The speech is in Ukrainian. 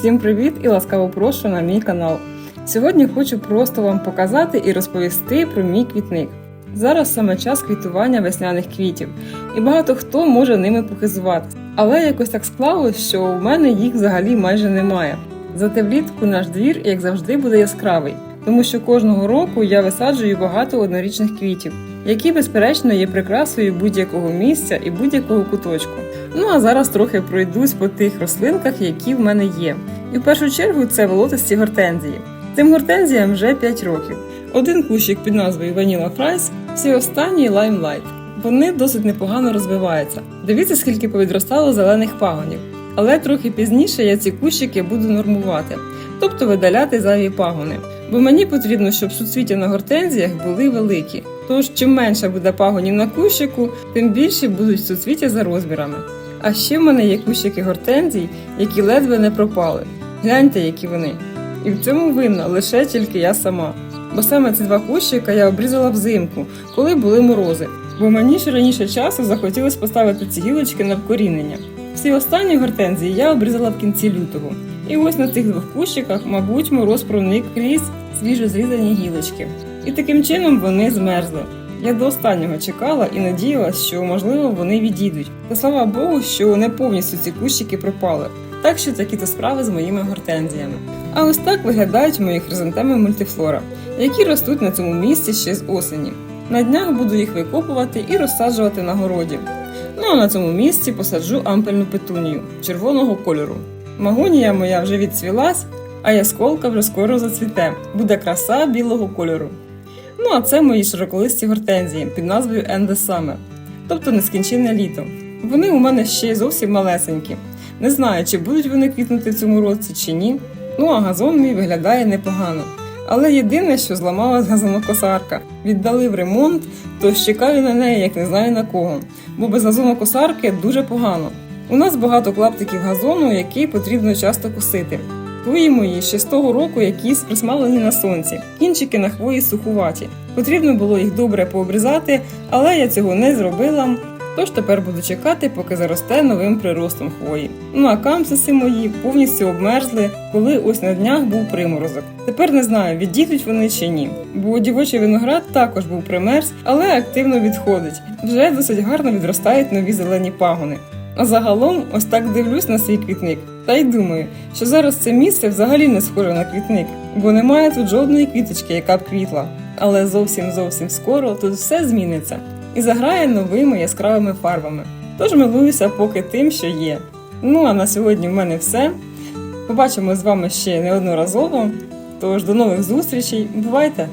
Всім привіт і ласкаво прошу на мій канал. Сьогодні хочу просто вам показати і розповісти про мій квітник. Зараз саме час квітування весняних квітів, і багато хто може ними похизуватися. Але якось так склалось, що у мене їх взагалі майже немає. Зате влітку наш двір, як завжди, буде яскравий, тому що кожного року я висаджую багато однорічних квітів, які, безперечно, є прикрасою будь-якого місця і будь-якого куточку. Ну а зараз трохи пройдусь по тих рослинках, які в мене є. І в першу чергу це волотисті гортензії. Цим гортензіям вже 5 років. Один кущик під назвою Vanilla Fries, всі останні Limelight. Вони досить непогано розвиваються. Дивіться, скільки повідростало зелених пагонів. Але трохи пізніше я ці кущики буду нормувати, тобто видаляти зайві пагони. Бо мені потрібно, щоб суцвіття на гортензіях були великі. Тож, чим менше буде пагонів на кущику, тим більші будуть суцвіття за розмірами. А ще в мене є кущики гортензій, які ледве не пропали. Гляньте, які вони. І в цьому винна лише тільки я сама. Бо саме ці два кущика я обрізала взимку, коли були морози. Бо мені ще раніше часу захотілося поставити ці гілочки на вкорінення. Всі останні гортензії я обрізала в кінці лютого. І ось на цих двох кущиках, мабуть, мороз проник крізь свіжо зрізані гілочки. І таким чином вони змерзли. Я до останнього чекала і надіялась, що можливо вони відійдуть. Та слава Богу, що не повністю ці кущики пропали. Так що такі то справи з моїми гортензіями. А ось так виглядають мої хризантеми мультифлора, які ростуть на цьому місці ще з осені. На днях буду їх викопувати і розсаджувати на городі. Ну а на цьому місці посаджу ампельну петунію червоного кольору. Магонія моя вже відцвілась, а ясколка вже скоро зацвіте. Буде краса білого кольору. Ну а це мої широколисті гортензії під назвою the Summer, тобто нескінченне літо. Вони у мене ще зовсім малесенькі. Не знаю, чи будуть вони квітнути в цьому році чи ні. Ну а газон мій виглядає непогано. Але єдине, що зламалась газонокосарка. Віддали в ремонт, то чекаю на неї, як не знаю на кого. Бо без газонокосарки дуже погано. У нас багато клаптиків газону, який потрібно часто косити. Хвої мої ще з того року якісь присмалені на сонці, кінчики на хвої сухуваті. Потрібно було їх добре пообрізати, але я цього не зробила. Тож тепер буду чекати, поки заросте новим приростом хвої. Ну а камсиси мої повністю обмерзли, коли ось на днях був приморозок. Тепер не знаю, відійдуть вони чи ні. Бо дівочий виноград також був примерз, але активно відходить. Вже досить гарно відростають нові зелені пагони. А загалом, ось так дивлюсь на свій квітник, та й думаю, що зараз це місце взагалі не схоже на квітник, бо немає тут жодної квіточки, яка б квітла. Але зовсім зовсім скоро тут все зміниться і заграє новими яскравими фарбами. Тож милуюся поки тим, що є. Ну а на сьогодні в мене все. Побачимо з вами ще неодноразово. Тож до нових зустрічей. Бувайте!